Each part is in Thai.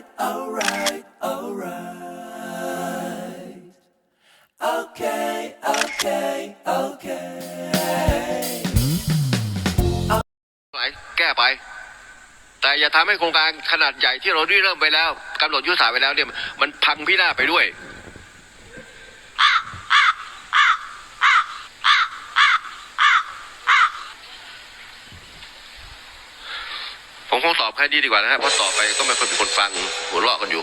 right, all right, all right. Okay, okay, okay. ไหนแก้ไป แต่อย่าทำให้โครงการขนาดใหญ่ที่เราได้เริ่มไปแล้วกำหนดยุทธศาสตร์ไปแล้วเนี่ยมันพังพินาศไปด้วย ผม คงตอบแค่นี้ดีกว่านะฮะเพราะต่อไปก็ไม่ค่อยมีคนฟังหัวเราะกันอยู่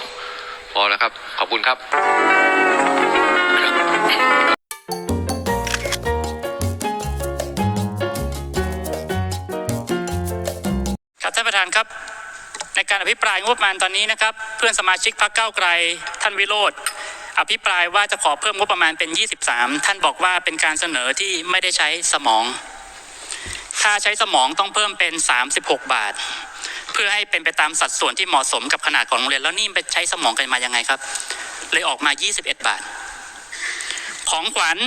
พอแล้วครับ ขอบคุณครับครับท่านประธานครับในการอภิปรายงบประมาณตอนนี้นะครับ เพื่อนสมาชิกพรรคเก้าไกล ท่านวิโรธอภิปรายว่าจะขอเพิ่มงบประมาณเป็น 23 ท่านบอกว่าเป็นการเสนอที่ไม่ได้ใช้สมอง ค่าใช้สมองต้องเพิ่มเป็น 36 บาท เพื่อให้เป็นไปตามสัดส่วนที่เหมาะสมกับขนาดของโรงเรียนแล้วนี่ไปใช้สมองกันมายังไงครับ เลยออกมา 21 บาท ของขวัญ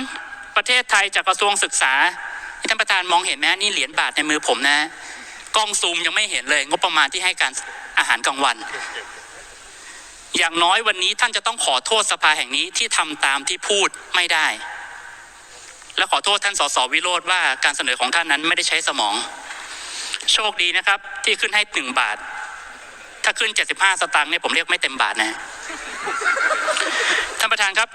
ประเทศไทยจากกระทรวงศึกษาท่านประธานมองเห็นไหมนี่เหรียญบาทในมือผมนะกล้องซูมยังไม่เห็นเลย งบประมาณที่ให้การอาหารกลางวัน อย่างน้อยวันนี้ท่านจะต้องขอโทษสภาแห่งนี้ที่ทำตามที่พูดไม่ได้ และขอโทษท่านสสวิโรธว่าการเสนอของท่านนั้นไม่ได้ใช้สมอง โชคดีนะครับ ที่ขึ้นให้หนึ่งบาท ถ้าขึ้น 75 สตางค์เนี่ยผมเรียกไม่เต็มบาทนะท่านประธานครับ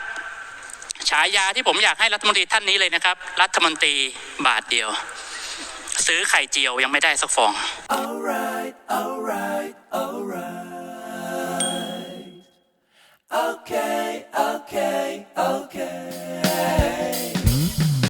ฉายาที่ผมอยากให้รัฐมนตรีท่านนี้เลยนะครับ รัฐมนตรีบาทเดียว ซื้อไข่เจียวยังไม่ได้สักฟอง Alright, alright, alright.